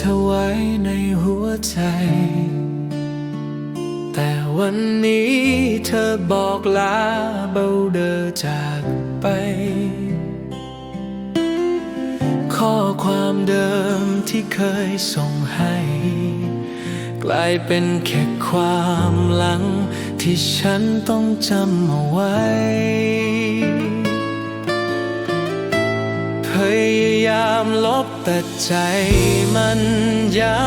เธอไว้ในหัวใจ แต่วันนี้เธอบอกลาเบาเดอจากไป ข้อความเดิมที่เคยส่งให้ กลายเป็นแค่ความหลัง ที่ฉันต้องจำเอาไว้พยายามลบ แต่ใจมันย้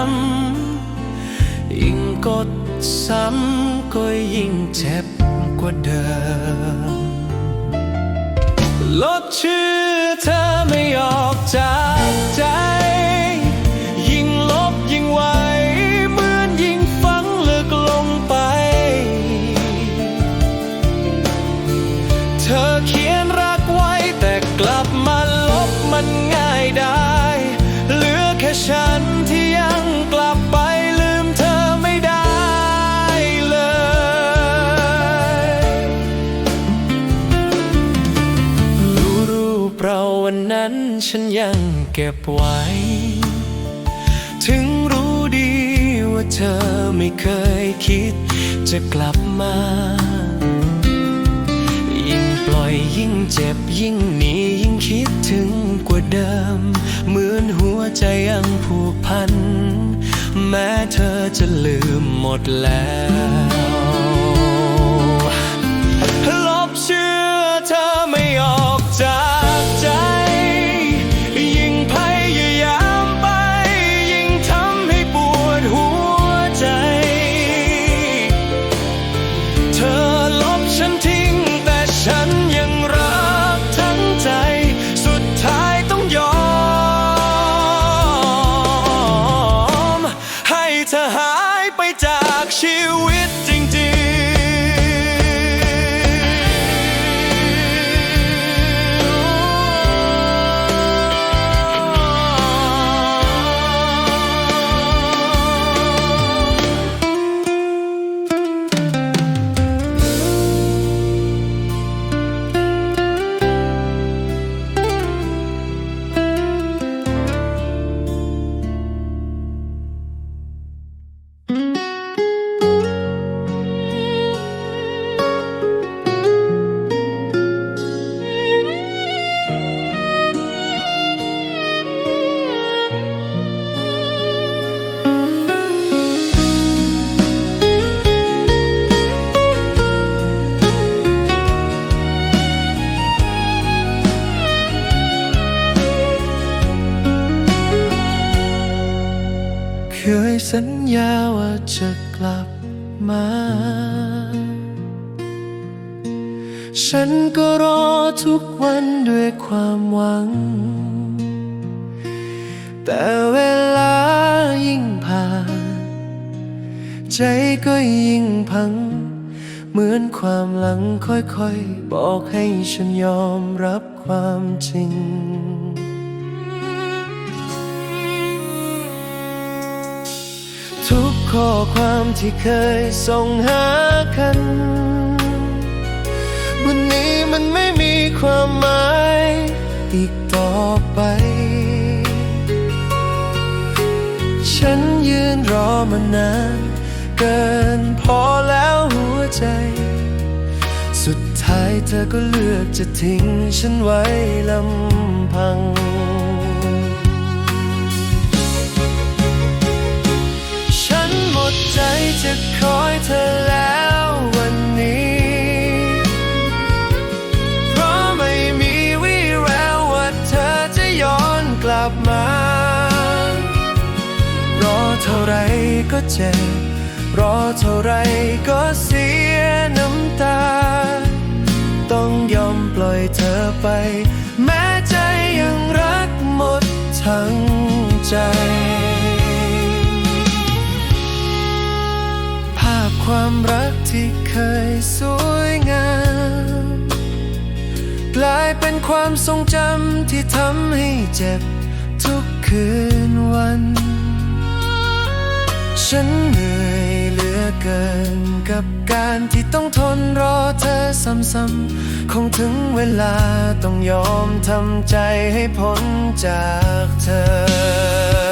ำ ยิ่งกดซ้ำก็ยิ่งเจ็บกว่าเดิม ลดชื่อเธอไม่ออกจากใจ บไว้ ถึงรู้ดีว่าเธอไม่เคยคิด จะกลับมา ยิ่งปล่อยยิ่งเจ็บยิ่งหนียิ่งคิดถึงกว่าเดิม เหมือนหัวใจยังผูกพัน แม้เธอจะลืมหมดแล้ว สัญญาว่าจะกลับมา ฉันก็รอทุกวันด้วยความหวัง แต่เวลายิ่งผ่าน ใจก็ยิ่งพัง เหมือนความหลังค่อยๆ บอกให้ฉันยอมรับความจริง ข้อความที่เคยส่งหากัน วันนี้มันไม่มีความหมายอีกต่อไป ฉันยืนรอมานานเกินพอแล้วหัวใจ สุดท้ายเธอก็เลือกจะทิ้งฉันไว้ลำพัง คอยเธอแล้ววันนี้ เพราะไม่มีวี่แววว่าเธอจะย้อนกลับมา รอเท่าไรก็เจ็บ รอเท่าไรก็เสียน้ำตา ต้องยอมปล่อยเธอไป แม้ใจยังรักหมดทั้งใจ ความรักที่เคยสวยงาม กลายเป็นความทรงจำที่ทำให้เจ็บทุกคืนวัน ฉันเหนื่อยเหลือเกินกับการที่ต้องทนรอเธอซ้ำๆ คงถึงเวลาต้องยอมทำใจให้พ้นจากเธอ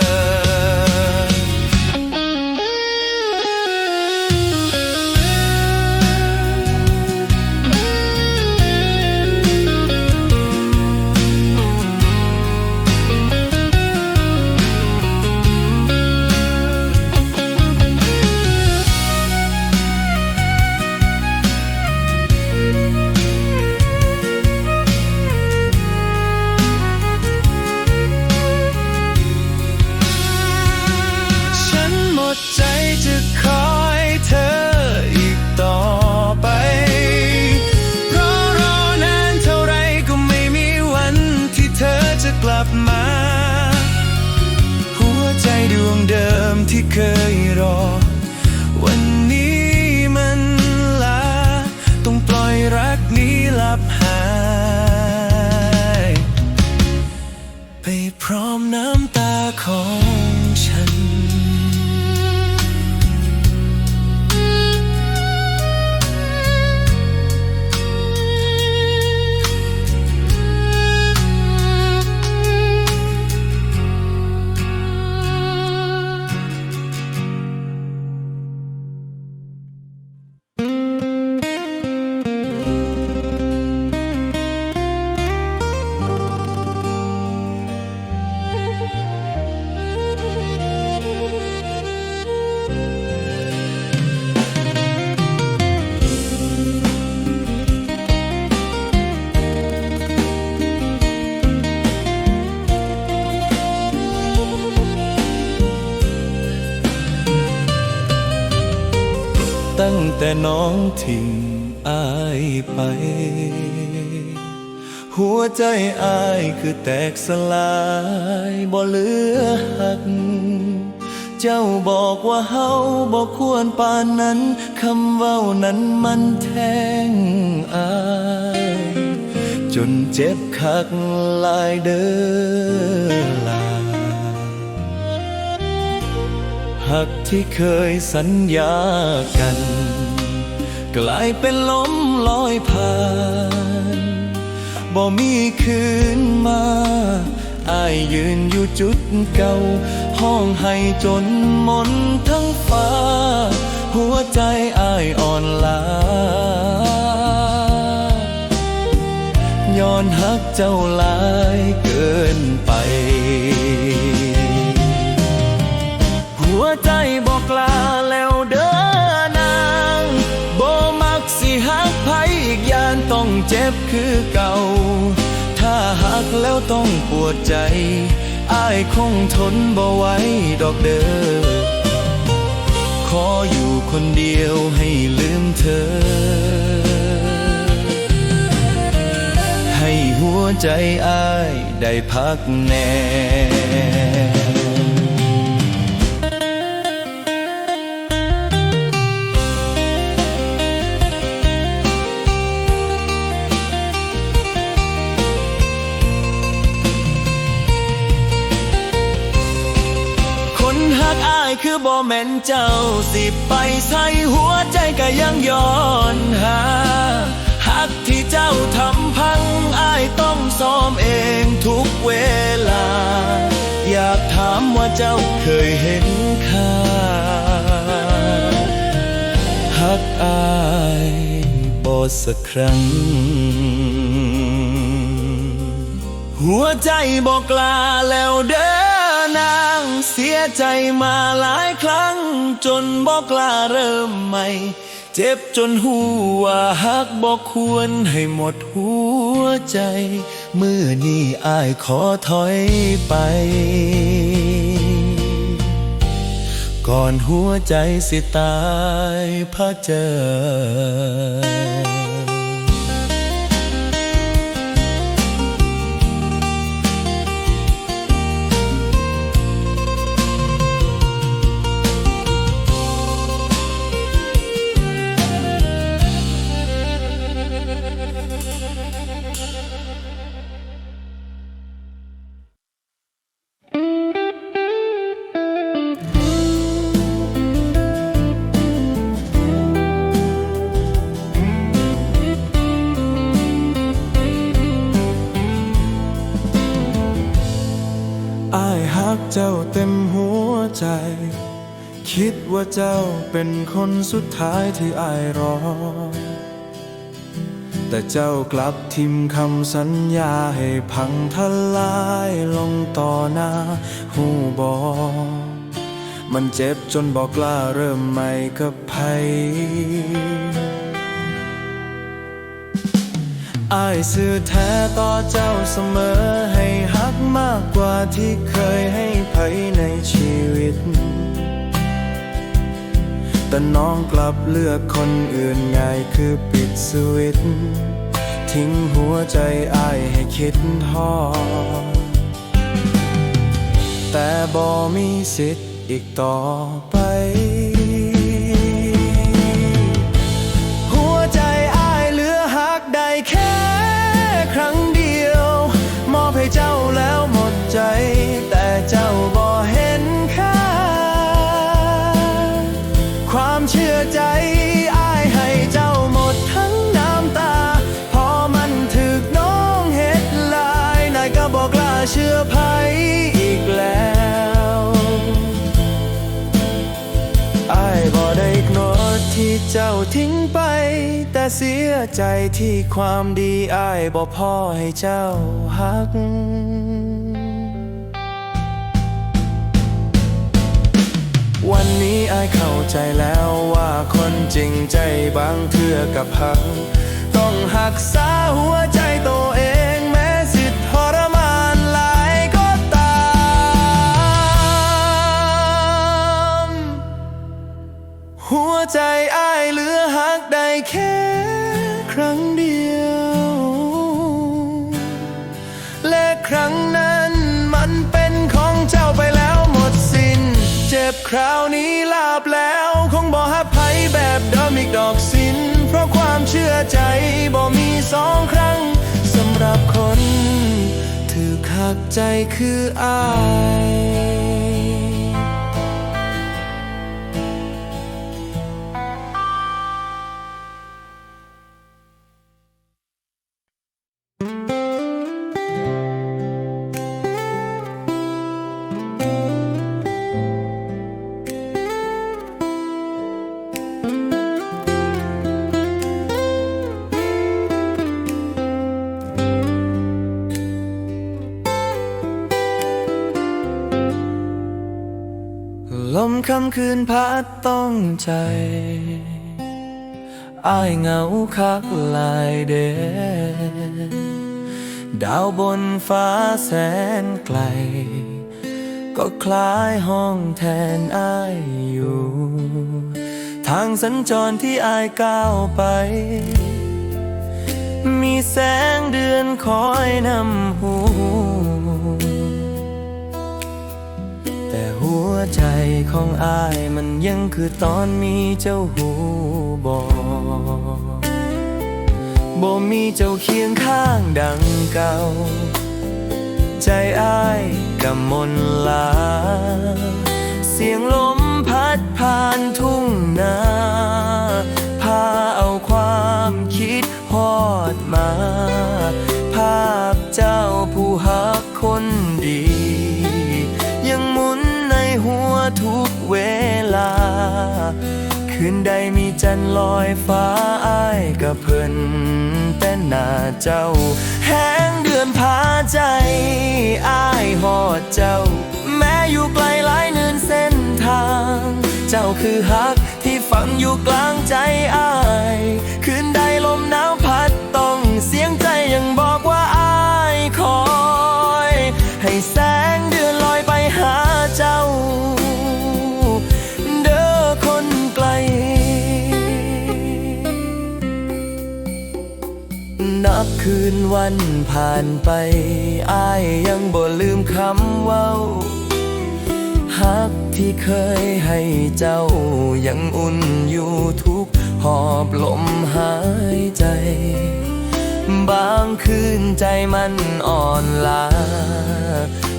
my แต่น้องทิ้งอายไป หัวใจอายคือแตกสลายบ่เหลือหัก เจ้าบอกว่าเฮาบ่ควรปานนั้นคำเว้านั้นมันแทงอายจนเจ็บคักลายเด้อลาหักที่เคยสัญญากัน กลายเป็นลมลอยผ่านบ่มีคืนมาอายยืนอยู่จุดเก่า ห้องให้จนมนทั้งฟ้า หัวใจอายอ่อนล้าย้อนหักเจ้าหลายเกินไป หัวใจบอกลา คือเก่า ถ้าหักแล้วต้องปวดใจ อ้ายคงทนบ่ไหวดอกเด้อ ขออยู่คนเดียวให้ลืมเธอ ให้หัวใจอ้ายได้พักแน่ บ่แม่นเจ้าสิไปใส่หัวใจก็ยังย้อนหาหักที่เจ้าทำพังอายต้องซ้อมเองทุกเวลา อยากถามว่าเจ้าเคยเห็นค่าหักอายบ่สักครั้ง หัวใจบอกลาแล้วเด้อ นางเสียใจมาหลายครั้ง จนบอกลาเริ่มใหม่ เจ็บจนหัวหักบอกควรให้หมดหัวใจ เมื่อนี้อายขอถอยไป ก่อนหัวใจสิตายพะเจอ เจ้าเต็มหัวใจ คิดว่าเจ้าเป็นคนสุดท้ายที่อ้ายรอ แต่เจ้ากลับทิมคำสัญญาให้พังทลายลงต่อหน้าหูบอมันเจ็บจนบอกล้าเริ่มใหม่กับไผอายสื่อแท้ต่อเจ้าเสมอให้ มากกว่าที่เคยให้ไผในชีวิต แต่น้องกลับเลือกคนอื่นง่ายคือปิดสวิตช์ทิ้งหัวใจอายให้คิดทอแต่บ่มีสิทธิ์อีกต่อไป เสียใจที่ความดีอายบ่พอให้เจ้าหัก วันนี้อายเข้าใจแล้วว่าคนจริงใจบางเทื่อกับหัก ต้องหักษ คราวนี้ลาบแล้วคงบอกหักไพแบบเดิมอีกดอกสิน เพราะความเชื่อใจบ่มีสองครั้งสำหรับคนถือขักใจคืออาย คำคืนพัดต้องใจอายเหงาคักลายเดดาวบนฟ้าแสนไกล ก็คล้ายห้องแทนอายอยู่ ทางสัญจรที่อายก้าวไป มีแสงเดือนคอยนำหู วใจของอายมันยังคือตอนมีเจ้าหูบอกบ่มีเจ้าเคียงข้างดังเก่า ใจอายกำมนลา เสียงลมพัดผ่านทุ่งนา พาเอาความคิดฮอดมา นใดมีจันลอยฟ้าอ้ายกับเพิ่นแต่หน้าเจ้า แห้งเดือนพาใจอ้ายหอดเจ้า แม้อยู่ไกลหลายเนินเส้นทาง เจ้าคือฮักที่ฝังอยู่กลางใจอ้ายคืนใดลมหนาวพัด นับคืนวันผ่านไปอ้ายยังบ่ลืมคำเว้าฮักที่เคยให้เจ้ายังอุ่นอยู่ทุกหอบลมหายใจ บางคืนใจมันอ่อนล้า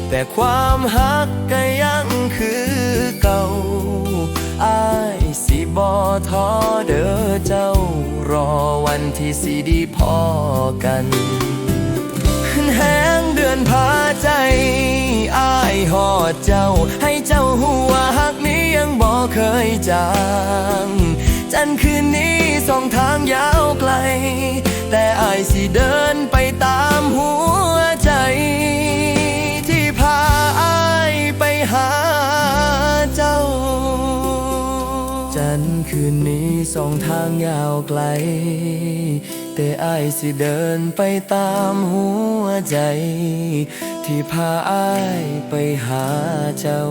แต่ความฮักก็ยังคือเก่า บอท้อเด้อเจ้ารอวันที่สิไดีพอกันแห้งเดือนพาใจอายหอดเจ้า ให้เจ้าหัวหักนี้ยังบ่เคยจางจันคืนนี้สองทางยาวไกล แต่อายสิเดินางยาวไกล แต่อายสิเดินไปตามหัวใจ ที่พาอายไปหาเจ้า